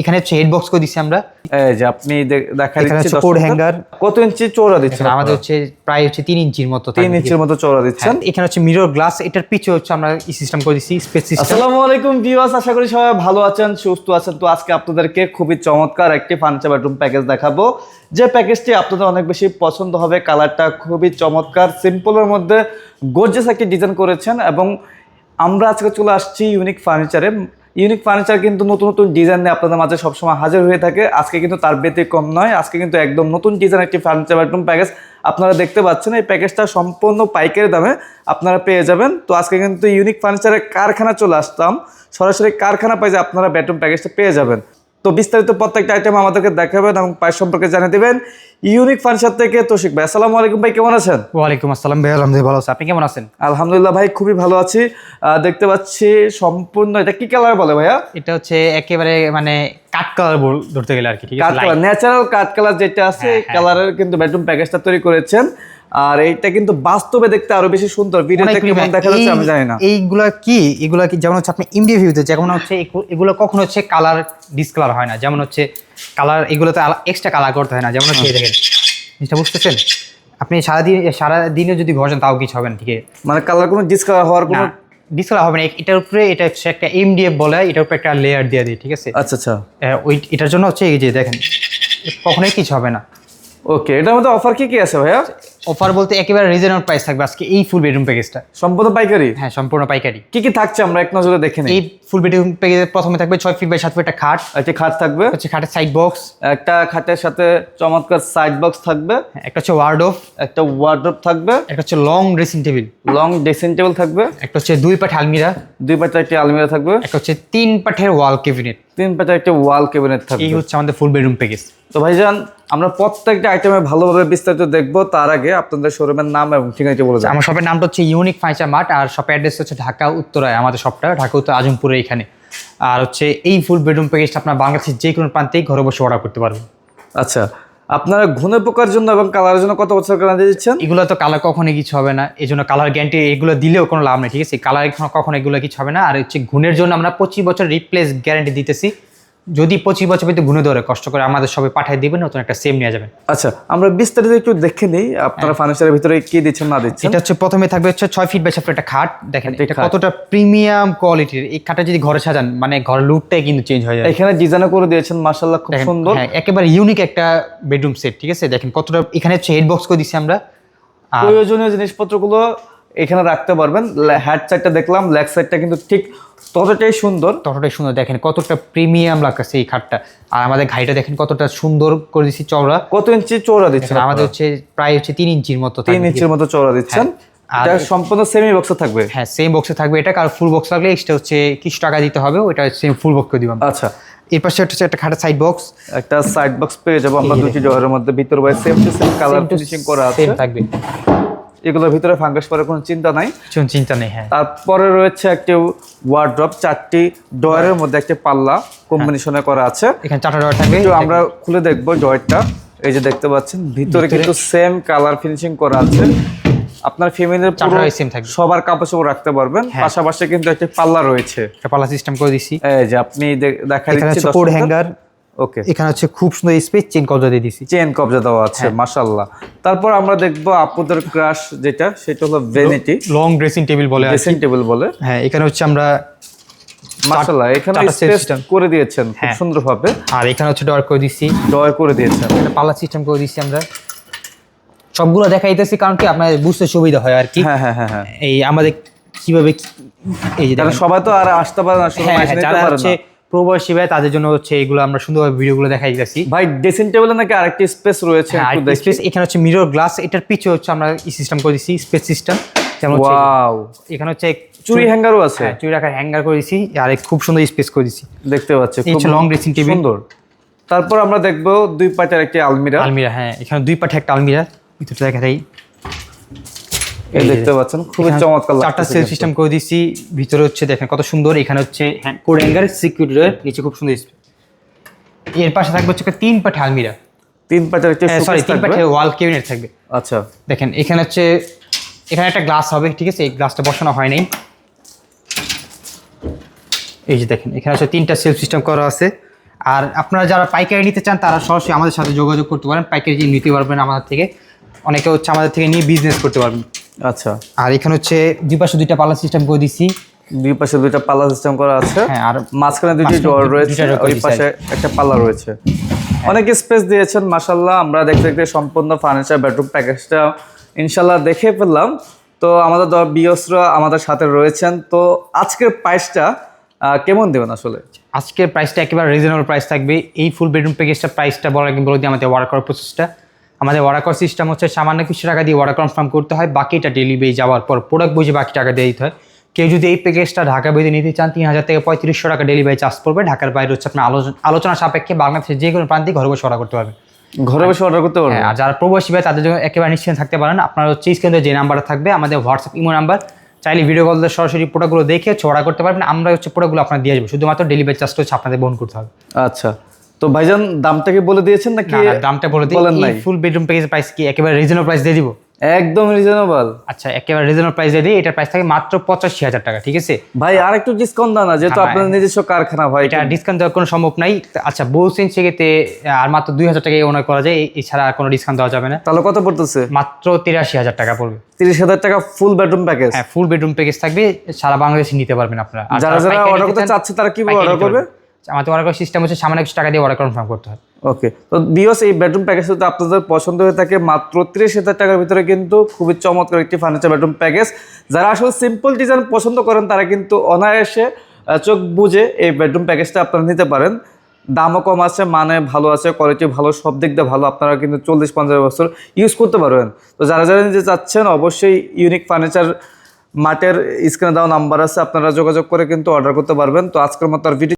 এখানে হচ্ছে head box করে দিচ্ছি আমরা? এই যে আপনি দেখা দিচ্ছি দর্শকদের। hanger। কত ইঞ্চি চৌড়া দিচ্ছেন আমাদের হচ্ছে প্রায় হচ্ছে তিন ইঞ্চির মতো তিন। ইঞ্চির মতো চৌড়া দিচ্ছেন। হ্যাঁ, এখানে হচ্ছে মিরর গ্লাস এটার পিছু হচ্ছে আমরা সিস্টেম করে দিচ্ছি স্পেস সিস্টেম আসসালামু আলাইকুম ভিউয়ার্স আশা করি সবাই ভালো আছেন সুস্থ আছেন। তো আজকে আপনাদেরকে খুবই চমৎকার একটি ফার্নিচার বেডরুম প্যাকেজ দেখাবো। যে প্যাকেজটি আপনাদের অনেক বেশি পছন্দ হবে কালারটা খুবই চমৎকার সিম্পলের মধ্যে গর্জিয়াস একটি ডিজাইন করেছেন এবং আমরা আজকে চলে আসছি ইউনিক ফার্নিচারে ইউনিক ফার্নিচার কিন্তু নতুন নতুন ডিজাইন নিয়ে আপনাদের মাঝে সবসময় হাজির হয়ে থাকে। আজকে কিন্তু তার ব্যতিক্রম নয়, আজকে কিন্তু একদম নতুন ডিজাইন একটি ফার্নিচার বেডরুম প্যাকেজ আপনারা দেখতে পাচ্ছেন। এই প্যাকেজটা সম্পূর্ণ পাইকারি দামে আপনারা পেয়ে যাবেন। তো আজকে কিন্তু ইউনিক ফার্নিচারের কারখানা চলে আসতাম। সরাসরি কারখানা পাই যে আপনারা বেডরুম প্যাকেজটা পেয়ে যাবেন। তো বিস্তারিত প্রত্যেকটা আইটেম আমাদেরকে দেখাবেন এবং প্রাইস সম্পর্কে জানিয়ে দেবেন। ইউনিক ফার্নিচার থেকে তৌশিক ভাই আসসালামু আলাইকুম ভাই কেমন আছেন? ওয়ালাইকুম আসসালাম ভাই আলহামদুলিল্লাহ ভালো আছে। আপনি কেমন আছেন? আলহামদুলিল্লাহ ভাই খুবই ভালো আছি। আহ, দেখতে পাচ্ছি সম্পূর্ণ এটা কি কালার বলে ভাইয়া? এটা হচ্ছে একেবারে মানে কাট কালার বল ধরতে গেলে আর কি ঠিক আছে? কালার ন্যাচারাল কাঠ কালার যেটা আছে হ্যাঁ, হ্যাঁ। কালারের কিন্তু বেডরুম প্যাকেজটা তৈরি করেছেন। আর এইটা কিন্তু বাস্তবে দেখতে আরও বেশি সুন্দর। ভিডিওতে কেমন দেখা যাচ্ছে আমি জানি না। এইগুলা কি? এগুলা কি যেমন হচ্ছে আপনি ইন্ডিয়া ভিউতে যেমন হচ্ছে এগুলো কখনো হচ্ছে কালার ডিসকালার হয় না। যেমন হচ্ছে কালার এগুলোতে এক্সট্রা কালার করতে হয় না। যেমন হচ্ছে দেখেন জিনিসটা বুঝতেছেন? আপনি সারাদিন সারা দিনে যদি ঘষেন তাও কিছু হবে না ঠিক আছে? মানে কালার কোনো ডিসকালার হওয়ার কোনো ডিসকালার হবে না। এটার উপরে এটা হচ্ছে একটা এমডিএফ বলে এটার উপরে একটা লেয়ার দিয়ে দিই ঠিক আছে? আচ্ছা আচ্ছা। ওই এটার জন্য হচ্ছে এই যে দেখেন কখনোই কিছু হবে না। ওকে এটার মধ্যে অফার কি কি আছে ভাইয়া? অফার বলতে একেবারে রিজনেবল প্রাইস থাকবে আজকে এই ফুল বেডরুম প্যাকেজটা সম্পূর্ণ পাইকারি? হ্যাঁ সম্পূর্ণ পাইকারি। কি কি থাকছে আমরা এক নজরে দেখে নিই। এই ফুল বেডরুম প্যাকেজের প্রথমে থাকবে ছয় ফিট বাই সাত ফিট একটা খাট একটি খাট থাকবে? হচ্ছে খাটের সাইড বক্স একটা খাটের সাথে চমৎকার সাইড বক্স থাকবে। একটা হচ্ছে ওয়ার্ড অফ একটা ওয়ার্ড্রপ থাকবে। একটা হচ্ছে long dressing table long dressing table থাকবে। একটা হচ্ছে দুই পাঠে আলমিরা। দুই পাটে একটি আলমিরা থাকবে। একটা হচ্ছে তিন পাঠের ওয়াল ক্যাবিনেট তিন পাটে একটা ওয়াল ক্যাবিনেট থাকবে। এই হচ্ছে আমাদের ফুল বেডরুম প্যাকেজ তো ভাইজান আমরা প্রত্যেকটা আইটেমে ভালোভাবে বিস্তারিত দেখব তার আগে আপনাদের শোরুমের নাম এবং ঠিকানাটি বলে আমার শপের নামটা হচ্ছে ইউনিক ফার্নিচার মার্ট আর শপের অ্যাড্রেস হচ্ছে ঢাকা উত্তরায় আমাদের শপটা ঢাকা উত্তর আজমপুরে এখানে। আর হচ্ছে এই ফুল বেডরুম প্যাকেজটা আপনার বাংলাদেশের যে কোনো প্রান্তেই ঘরে বসে অর্ডার করতে পারবেন। আচ্ছা আপনারা ঘুনে পোকার জন্য এবং কালারের জন্য কত বছর গ্যারান্টি দিচ্ছেন? এগুলো তো কালার কখনো কিছু হবে না এই জন্য কালার গ্যারান্টি এগুলো দিলেও কোনো লাভ নেই ঠিক আছে? কালার কখনো এগুলো কিছু হবে না আর হচ্ছে গুণের জন্য আমরা পঁচিশ বছর রিপ্লেস গ্যারান্টি দিতেছি। যদি পঁচিশ বছর ভিতরে গুণে ধরে কষ্ট করে আমাদের সবাই পাঠিয়ে দিবেন নতুন একটা সেম নিয়ে যাবেন। আচ্ছা আমরা বিস্তারিত একটু দেখে নিই আপনারা ফার্নিচারের ভিতরে কি দিচ্ছেন না দিচ্ছেন? এটা হচ্ছে প্রথমে থাকবে হচ্ছে ছয় ফিট বাই সাত একটা খাট। দেখেন এটা কতটা প্রিমিয়াম কোয়ালিটির এই খাটটা যদি ঘরে সাজান মানে ঘর লুকটাই কিন্তু চেঞ্জ হয়ে যায় এখানে ডিজাইন করে দিয়েছেন মার্শাল্লাহ খুব সুন্দর। হ্যাঁ, একেবারে ইউনিক একটা বেডরুম সেট ঠিক আছে? দেখেন কতটা এখানে হচ্ছে হেড বক্স করে দিচ্ছি আমরা। প্রয়োজনীয় জিনিসপত্রগুলো এখানে রাখতে পারবেন। হ্যাড সাইডটা দেখলাম লেগ সাইডটা কিন্তু ঠিক ততটাই সুন্দর। ততটাই সুন্দর। দেখেন কতটা প্রিমিয়াম লাগতেছে এই খাটটা। আর আমাদের ঘাইটা দেখেন কতটা সুন্দর করে দিচ্ছি চওড়া। কত ইঞ্চি চৌড়া দিচ্ছেন আমাদের হচ্ছে প্রায় হচ্ছে তিন ইঞ্চির মতো তিন ইঞ্চির মতো চৌড়া দিচ্ছেন। আর- এটা সম্পূর্ণ সেমি বক্স থাকবে? হ্যাঁ সেম বক্সে থাকবে। এটা ফুল বক্স লাগলে এক্সট্রা হচ্ছে কিছু টাকা দিতে হবে সেম ফুল বক্স করে দিব আমরা। আচ্ছা। এর পাশে হচ্ছে একটা সাইড বক্স একটা সাইড বক্স পেয়ে যাব আমরা দুটি জয়ের মধ্যে। ভিতর by same to same colour finishing করা আছে। সেম থাকবে। এগুলোর ভিতরে ফাঙ্গাস পড়ার কোনো চিন্তা নাই। কোনো চিন্তা নেই হ্যাঁ। তারপরে রয়েছে একটি ওয়ার্ড্রপ চারটি ডয়ারের মধ্যে একটি পাল্লা কম্বিনেশনে করা আছে। এখানে চারটা ডোর থাকবে। আমরা খুলে দেখব জয়টা এই যে দেখতে পাচ্ছেন ভিতরে কিন্তু সেম কালার ফিনিশিং করা আছে। আপনার ফ্যামিলির পুরো চারটাই সেম থাকবে। সবার কাপড় চোপড় রাখতে পারবেন। হ্যাঁ। পাশাপাশি কিন্তু একটা পাল্লা রয়েছে। একটা পাল্লা সিস্টেম করে দিছি। এই যে আপনি দেখা দিচ্ছি কোড হ্যাঙ্গার ওকে এখানে হচ্ছে খুব সুন্দর স্পেস চেন কবজা দিয়ে দিছি। চেন কবজা দেওয়া আছে হ্যাঁ। মাশাল্লাহ তারপর আমরা দেখব আপুদের ক্রাশ যেটা সেটা হলো ভ্যানিটি লং ড্রেসিং টেবিল বলে ড্রেসিং টেবিল বলে। হ্যাঁ এখানে হচ্ছে আমরা মাশাল্লাহ এখানে স্পেস করে দিয়েছেন খুব হ্যাঁ। সুন্দরভাবে। আর এখানে হচ্ছে ডর করে দিচ্ছি ডয় করে দিয়েছেন। পাল্লা সিস্টেম করে দিচ্ছি আমরা। সবগুলো দেখাইতেছি কারণ কি আপনার বুঝতে সুবিধা হয় আর কি। হ্যাঁ হ্যাঁ হ্যাঁ হ্যাঁ। এই আমাদের কীভাবে এই যে সবাই তো আর আসতে পারে না শুধু যারা পারে না। প্রবাসী ভাই তাদের জন্য হচ্ছে এগুলো আমরা সুন্দরভাবে ভিডিওগুলো দেখাই দিতেছি। ভাই ড্রেসিং টেবিলে নাকি আরেকটি স্পেস রয়েছে হ্যাঁ, একটু আরেকটা এখানে হচ্ছে মিরর গ্লাস এটার পিছু হচ্ছে আমরা এই সিস্টেম করে দিচ্ছি স্পেস সিস্টেম যেমন ওয়াও এখানে হচ্ছে চুরি হ্যাঙ্গারও আছে? হ্যাঁ, চুরি রাখার হ্যাঙ্গার করে দিচ্ছি আর খুব সুন্দর স্পেস করে দিচ্ছি দেখতে পাচ্ছি খুব লং ড্রেসিং টেবিল সুন্দর। তারপর আমরা দেখব দুই পাটের একটি আলমিরা। আলমিরা হ্যাঁ এখানে দুই পাঠে একটা আলমিরা ভিতরটা দেখা যায় এই দেখতে পাচ্ছেন খুবই চমৎকার চারটা সেল সিস্টেম করে দিচ্ছি। ভিতরে হচ্ছে দেখেন কত সুন্দর এখানে হচ্ছে হ্যাঁ কোড হ্যাঙ্গার সিকিউরিটি নিচে খুব সুন্দর এর পাশে থাকবে হচ্ছে তিন পাঠে আলমিরা তিন পাটের একটি সরি তিন থাকবে? পাঠে ওয়াল ক্যাবিনেট থাকবে। আচ্ছা। দেখেন এখানে হচ্ছে এখানে একটা গ্লাস হবে ঠিক আছে? এই গ্লাসটা বসানো হয় নাই। এই যে দেখেন এখানে হচ্ছে তিনটা সেলফ সিস্টেম করা আছে। আর আপনারা যারা পাইকারি নিতে চান তারা সরাসরি আমাদের সাথে যোগাযোগ করতে পারেন। পাইকারি নিতে পারবেন আমাদের থেকে। অনেকে হচ্ছে আমাদের থেকে নিয়ে বিজনেস করতে পারবেন। আচ্ছা। আর এখানে হচ্ছে দুই পাশে দুইটা পাল্লা সিস্টেম করে দিচ্ছি দুই পাশে দুইটা পাল্লা সিস্টেম করা আছে। হ্যাঁ আর মাঝখানে দুইটি ডোর রয়েছে ওই পাশে একটা পাল্লা রয়েছে। অনেক স্পেস দিয়েছেন আমরা দেখতে দেখতে সম্পূর্ণ ফার্নিচার বেডরুম প্যাকেজটা ইনশাল্লাহ দেখে ফেললাম। তো আমাদের বিয়সরা আমাদের সাথে রয়েছেন। তো আজকের প্রাইসটা কেমন দেবেন আসলে? আজকের প্রাইসটা একেবারে রিজনেবল প্রাইস থাকবে। এই ফুল বেডরুম প্যাকেজটা প্রাইসটা বলার আগে বলে দিই আমাদের ওয়ার্ক করার প্রসেসটা আমাদের করার সিস্টেম হচ্ছে সামান্য কিছু টাকা দিয়ে অর্ডার কনফার্ম করতে হয় বাকিটা ডেলিভারি যাওয়ার পর প্রোডাক্ট বুঝে বাকি টাকা দিয়ে দিতে হয়। কেউ যদি এই প্যাকেজটা ঢাকা বেঁধে নিতে চান তিন হাজার থেকে পঁয়ত্রিশশো টাকা ডেলিভারি চার্জ পড়বে। ঢাকার বাইরে হচ্ছে আপনার আলোচনা আলোচনা সাপেক্ষে বাংলাদেশের যে কোনো প্রান্তে ঘরে বসে অর্ডার করতে পারবে ঘরে বসে অর্ডার করতে পারবেন? হ্যাঁ আর যারা প্রবাসী ভাই তাদের জন্য একেবারে নিশ্চিন্ত থাকতে পারেন। আপনার হচ্ছে স্ক্রিনে যে নাম্বার থাকবে আমাদের হোয়াটসঅ্যাপ ইমো নাম্বার চাইলে ভিডিও কল সরাসরি প্রোডাক্টগুলো দেখে হচ্ছে অর্ডার করতে পারবেন। আমরা হচ্ছে প্রোডাক্টগুলো আপনার দিয়ে আসব। শুধুমাত্র ডেলিভারি চার্জটা হচ্ছে আপনাদের বহন করতে হবে। আচ্ছা। তো ভাইজান দামটা কি বলে দিয়েছেন নাকি? দামটা বলে দিই। ফুল বেডরুম প্যাকেজের প্রাইস কি একেবারে রিজনেবল প্রাইস দিয়ে দিব? একদম রিজনেবল আচ্ছা একেবারে রিজনেবল প্রাইস দিয়ে দিই। এটার প্রাইস থাকে মাত্র পঁচাশি হাজার টাকা ঠিক আছে? ভাই আর একটু ডিসকাউন্ট দাও না যেহেতু হ্যাঁ, আপনার নিজস্ব কারখানা ভাই এটা ডিসকাউন্ট দেওয়ার কোনো সম্ভব নাই। আচ্ছা বলছেন সেক্ষেত্রে আর মাত্র দুই হাজার টাকা ওনার করা যায় এছাড়া আর কোনো ডিসকাউন্ট দেওয়া যাবে না। তাহলে কত পড়তেছে? মাত্র তিরাশি হাজার টাকা পড়বে। তিরিশ হাজার টাকা ফুল বেডরুম প্যাকেজ হ্যাঁ ফুল বেডরুম প্যাকেজ থাকবে সারা বাংলাদেশে নিতে পারবেন আপনারা। যারা যারা অর্ডার করতে চাচ্ছে তারা কি অর্ডার করবে। আমাদের অর্ডার করার সিস্টেম হচ্ছে সামান্য কিছু টাকা দিয়ে অর্ডার কনফার্ম করতে হয়। ওকে তো বিয়স, এই বেডরুম প্যাকেজ যদি আপনাদের পছন্দ হয়ে থাকে, মাত্র তিরিশ হাজার টাকার ভিতরে কিন্তু খুবই চমৎকার একটি ফার্নিচার বেডরুম প্যাকেজ যারা আসলে সিম্পল ডিজাইন পছন্দ করেন, তারা কিন্তু অনায়াসে চোখ বুঝে এই বেডরুম প্যাকেজটা আপনারা নিতে পারেন। দামও কম আছে মানে ভালো আছে কোয়ালিটি ভালো, সব দিক দিয়ে ভালো। আপনারা কিন্তু চল্লিশ পঞ্চাশ বছর ইউজ করতে পারবেন। তো যারা যারা নিতে চাচ্ছেন, অবশ্যই ইউনিক ফার্নিচার মাঠের স্ক্রিনে দেওয়া নাম্বার আছে, আপনারা যোগাযোগ করে কিন্তু অর্ডার করতে পারবেন। তো আজকের মতো আর ভিডিও